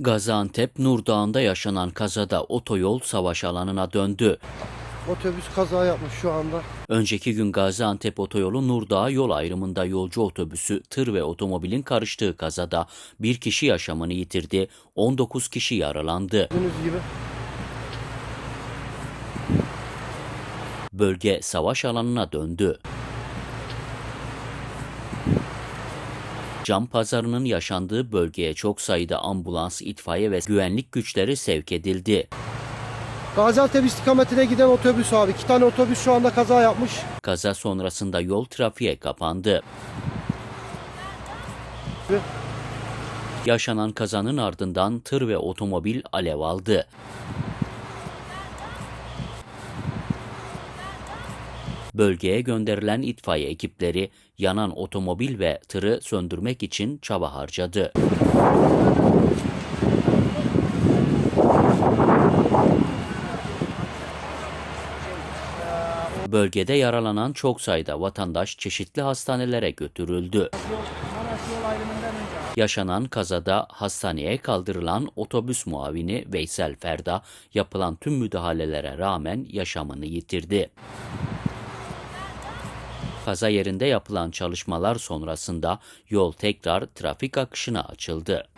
Gaziantep Nur Dağı'nda yaşanan kazada otoyol savaş alanına döndü. Otobüs kaza yapmış şu anda. Önceki gün Gaziantep otoyolu Nur Dağı yol ayrımında yolcu otobüsü, tır ve otomobilin karıştığı kazada bir kişi yaşamını yitirdi, 19 kişi yaralandı. Gördüğünüz gibi. Bölge savaş alanına döndü. Cam pazarının yaşandığı bölgeye çok sayıda ambulans, itfaiye ve güvenlik güçleri sevk edildi. Gaziantep istikametine giden otobüs abi. İki tane otobüs şu anda kaza yapmış. Kaza sonrasında yol trafiğe kapandı. Yaşanan kazanın ardından tır ve otomobil alev aldı. Bölgeye gönderilen itfaiye ekipleri yanan otomobil ve tırı söndürmek için çaba harcadı. Bölgede yaralanan çok sayıda vatandaş çeşitli hastanelere götürüldü. Yaşanan kazada hastaneye kaldırılan otobüs muavini Veysel Ferda yapılan tüm müdahalelere rağmen yaşamını yitirdi. Kaza yerinde yapılan çalışmalar sonrasında yol tekrar trafik akışına açıldı.